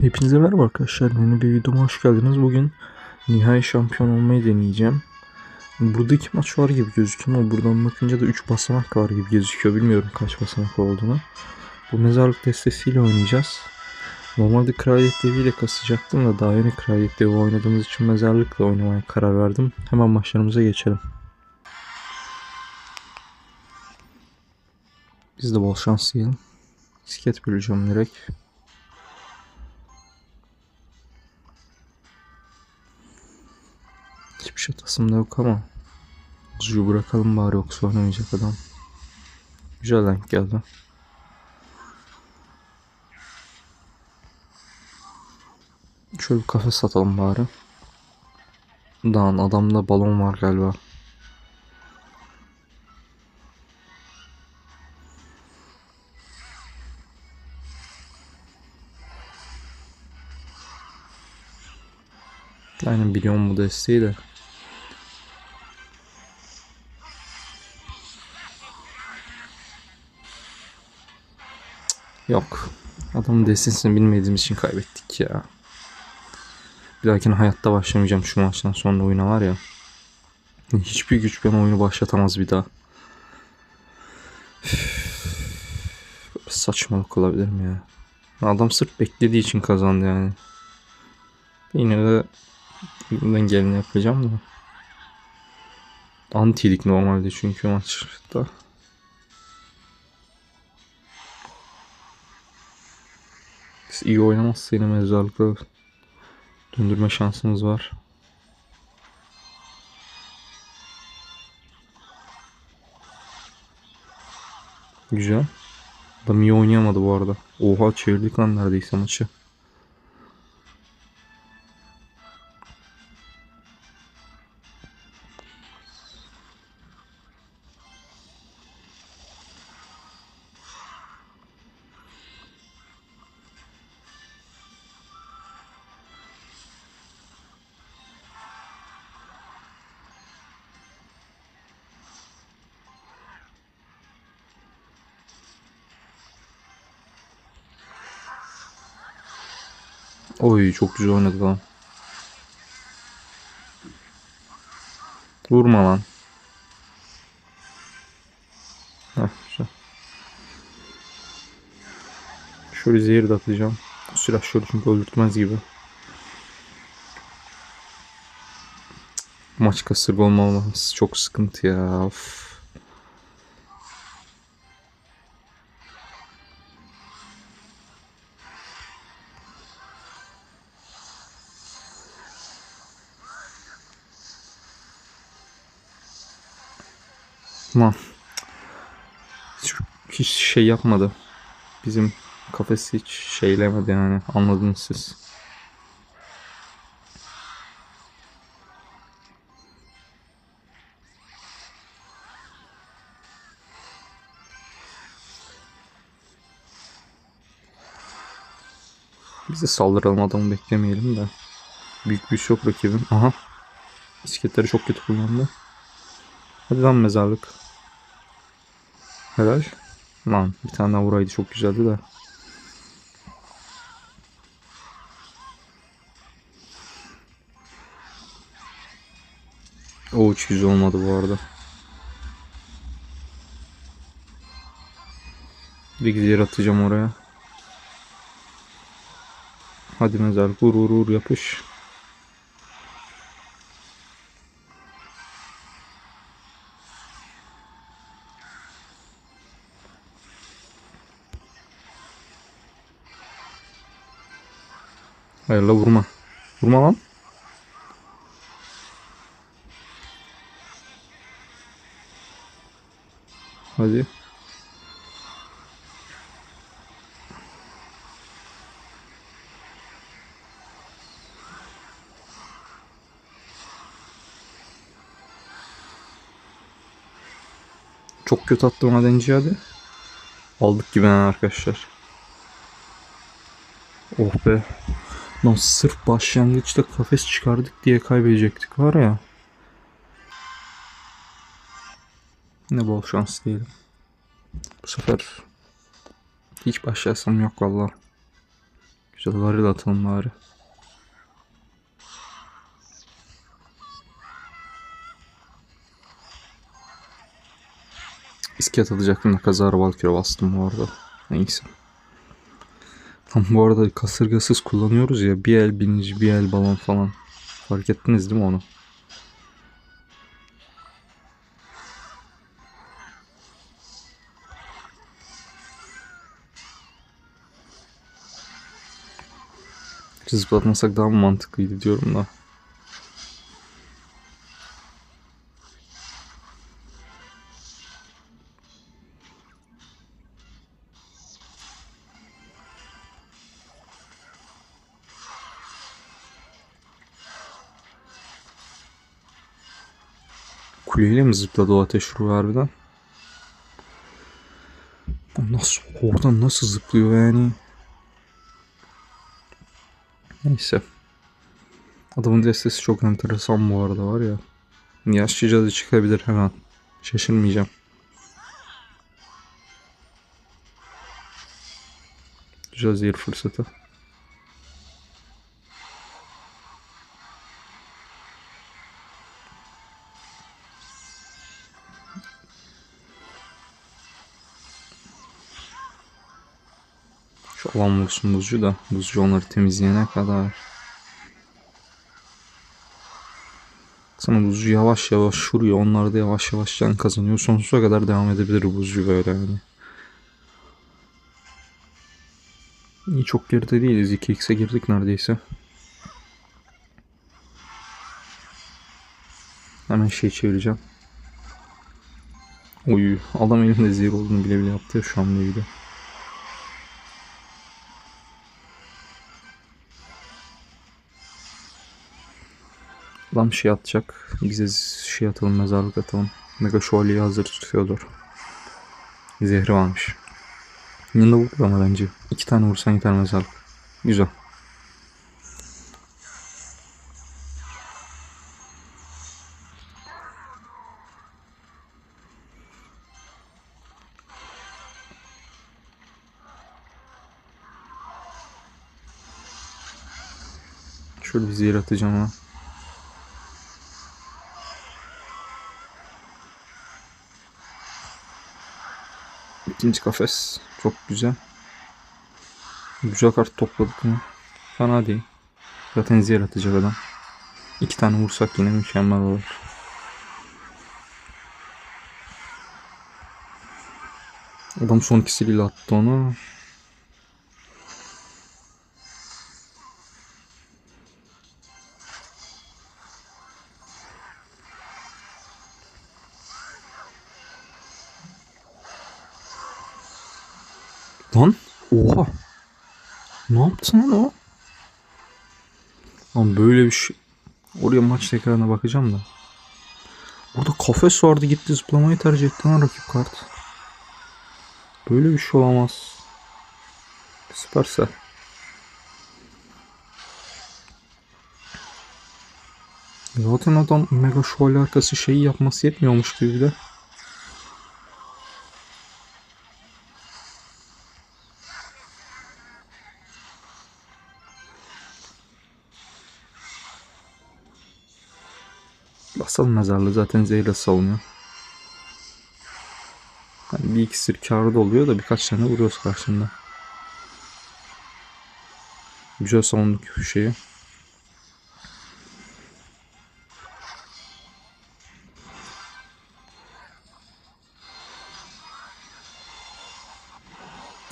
Hepinize merhaba arkadaşlar. Yeni bir videoma hoş geldiniz. Bugün nihai şampiyon olmayı deneyeceğim. Burada iki maç var gibi gözüküyor ama buradan bakınca da 3 basamak var gibi gözüküyor. Bilmiyorum kaç basamak olduğunu. Bu mezarlık destesiyle oynayacağız. Normalde Kraliyet Devi ile kasacaktım da daha yeni Kraliyet Devi oynadığımız için mezarlıkla oynamaya karar verdim. Hemen maçlarımıza geçelim. Biz de bol şans diyelim. Disket böleceğim direkt. Tasımda yok ama Zuyu bırakalım bari yoksa oynamayacak adam. Güzel denk geldi. Şöyle bir kafe satalım bari. Dağın adamda balon var galiba. Aynen biliyorum bu desteği de. Yok. Adamın destesini bilmediğimiz için kaybettik ya. Bir dahakine hayatta başlamayacağım şu maçtan sonra oyuna var ya. Hiçbir güç bana oyunu başlatamaz bir daha. Saçmalık olabilir mi ya? Adam sırf beklediği için kazandı yani. Yine de elimden geleni yapacağım da. Antilik normalde çünkü maçta. Biz iyi oynamazsa yine mezarlıkla döndürme şansımız var. Güzel. Adam iyi oynayamadı bu arada. Oha çevirdik lan neredeyse maçı. Oy çok güzel oynadı lan. Vurma lan. Heh, güzel. Şöyle zehir de atacağım. Silah şöyle çünkü öldürtmez gibi. Maç kasırga olmamız çok sıkıntı ya. Of. Lan. Hiç, şey yapmadı. Bizim kafesi hiç şeylemedi yani. Anladınız siz. Biz de saldıralım adamı beklemeyelim de. Büyük bir şok rakibim. Aha. Bisikletleri çok kötü kullandı. Hadi lan mezarlık. Helal. Lan bir tane daha vuraydı çok güzeldi de. O hiç güzel olmadı bu arada. Bir gidiyor atacağım oraya. Hadi mezarlık vur vur vur yapış. Hayır la vurma. Vurma lan. Hadi. Çok kötü attım madenciye hadi. Aldık gibi arkadaşlar. Oh be. Lan sırf başlangıçta kafes çıkardık diye kaybedecektik var ya. Ne bol şans diyelim. Bu sefer hiç başlasam yok valla. Cadıları da atalım bari. İskelet atacaktım da kazara Valkyrie bastım bu. Neyse. Bu arada kasırgasız kullanıyoruz ya. Bir el binici, bir el balon falan. Fark ettiniz değil mi onu? Zıplatmasak daha mı mantıklıydı diyorum da. Kuleyle mi zıpladı o ateş ruhu harbiden? Nasıl, oradan nasıl zıplıyor yani? Neyse. Adamın destesi çok enteresan bu arada var ya. Yaşlı cadı çıkabilir hemen. Şaşırmayacağım. Jazir fırsatı. Şu alan vursun buzcu da. Buzcu onları temizleyene kadar. Sana buzcu yavaş yavaş vuruyor. Onlar da yavaş yavaş can kazanıyor. Sonsuza kadar devam edebilir buzcu böyle yani. İyi çok geride değiliz. 2x'e girdik neredeyse. Hemen şey çevireceğim. Oy adam elinde zehir olduğunu bile bile yaptı ya şu an böyle. Adam şey atacak. Bize şey atalım mezarlık atalım. Mega şövalyeyi hazır tutuyordur. Zehri varmış. Yanında vurur ama bence. İki tane vursan yeter mezarlık. Güzel. Şöyle bir zehir atacağım ha. İkinci kafes. Çok güzel. Güzel kart topladık mı? Fena değil. Zaten zehir atacak adam. İki tane vursak yine mükemmel olur. Adam son ikisiyle attı onu. Ne yaptın lan o? Lan böyle bir şey. Oraya maç tekrarına bakacağım da. Burada kafes vardı gitti zıplamayı tercih etti lan rakip kart. Böyle bir şey olamaz. Süpersel. Zaten adam mega şövalye arkası şeyi yapması yetmiyormuş gibi de. Basalım mezarlığı zaten zehirle savunuyor. Yani bir iksir karı da oluyor da birkaç tane vuruyoruz karşında. Güzel savunduk şeyi.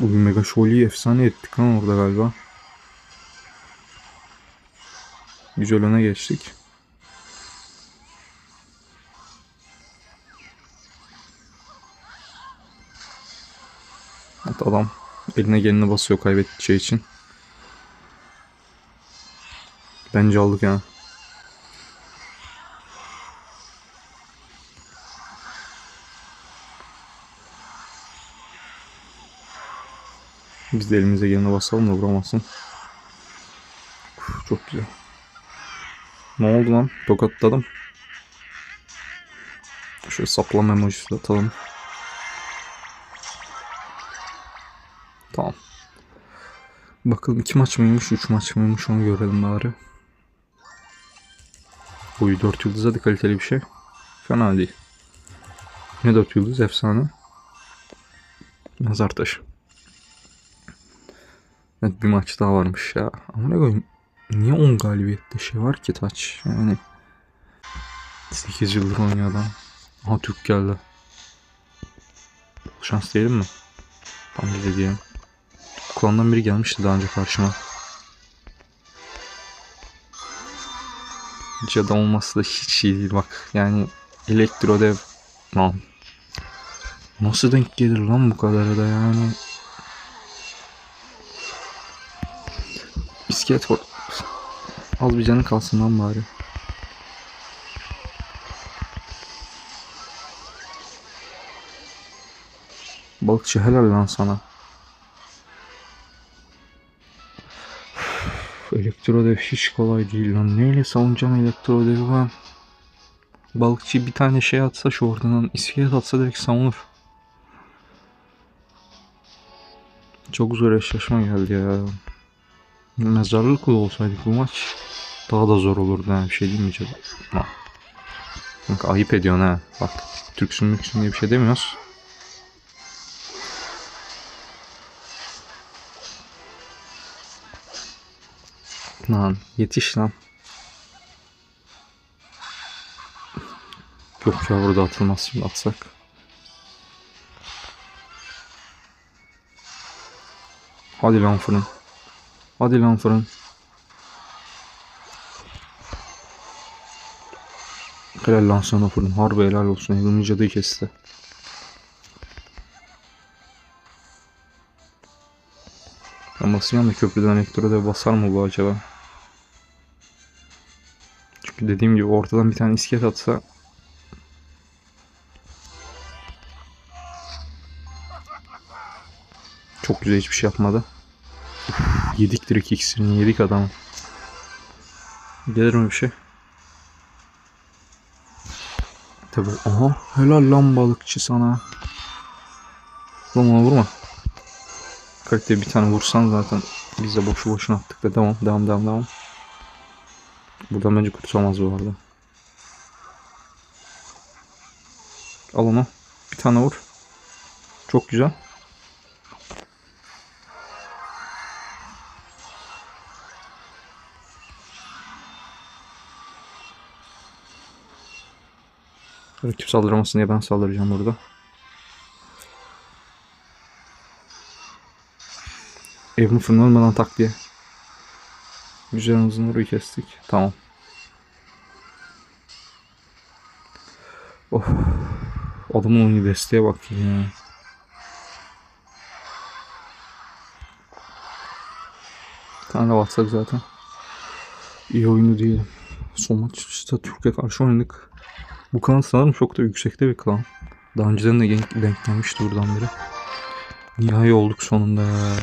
Bugün Mega Şoli'yi efsane ettik lan orada galiba. Güzel öne geçtik. Adam eline gelini basıyor kaybedeceği için. Bence aldık ya. Biz de elimize gelene basalım da vuramazsın. Uf, çok güzel. Ne oldu lan? Tokatladım. Şöyle saplama emojisi atalım. Tamam. Bakalım iki maç mıymış, üç maç mıymış onu görelim bari. Boyu 4 yıldız hadi kaliteli bir şey. Fena değil. Ne 4 yıldız efsane. Mezar taşı. Evet bir maç daha varmış ya. Ama ne koyayım. Niye 10 galibiyette şey var ki taç? Yani 8 yıldır oynuyor adam. Aha Türk geldi. Şans diyelim mi? Bence de diyelim. Klandan biri gelmişti daha önce karşıma. Hiç adam olması da hiç iyi değil bak. Yani elektrodev lan. Nasıl denk gelir lan bu kadarı da yani. İskelet var. Az bir canı kalsın lan bari. Balıkçı helal lan sana. Üf, Elektrodev hiç kolay değil lan. Neyle savunacağım elektrodevi ben? Balıkçı bir tane şey atsa şu oradan iskelet atsa direkt savunur. Çok zor eşleşme geldi ya. Mezarlık kulu olsaydık bu maç daha da zor olurdu ha bir şey değil mi. Bak ayıp ediyorsun ha. Bak Türksün müksün diye bir şey demiyoruz. Lan yetiş lan. Yok ya burada atılmaz şimdi atsak. Hadi lan fırın. Hadi lan fırın. Helal lan sana fırın. Harbi helal olsun. Evin cadıyı kesti. Ben basacağım da köprüden elektroda basar mı bu acaba? Dediğim gibi ortadan bir tane iskelet atsa Çok güzel hiçbir şey yapmadı. Yedik direkt iksirini yedik adamı. Gelir mi bir şey? Tabi. Aha helal lan balıkçı sana. Lan vurma. Kaliteye bir tane vursan zaten biz de boşu boşuna attık da devam devam devam devam. Buradan bence kurtulamaz bu arada. Al onu. Bir tane vur. Çok güzel. Rakip saldıramasın diye ben saldıracağım burada. Evimi fırınlanmadan tak diye. Güzelimizin orayı kestik. Tamam. Of. Adamın oyunu desteğe bak ya. Bir tane de zaten. İyi oyunu değil. Son maçta Türkiye karşı oynadık. Bu klan sanırım çok da yüksekte bir klan. Daha önceden de denk gelmişti buradan beri. Nihai olduk sonunda ya.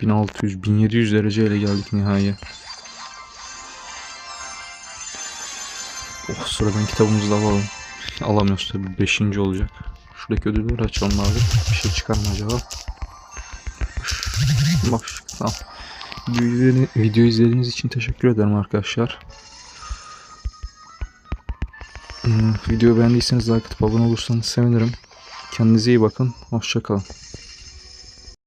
1600 1700 dereceyle geldik nihai. Oh sıradan kitabımızı da alalım. Alamıyoruz tabi 5. olacak. Şuradaki ödülleri açalım abi. Bir şey çıkar mı acaba? Bak tamam. Video, izledi- video izlediğiniz için teşekkür ederim arkadaşlar. Hmm, Videoyu beğendiyseniz like atıp abone olursanız sevinirim. Kendinize iyi bakın. Hoşçakalın.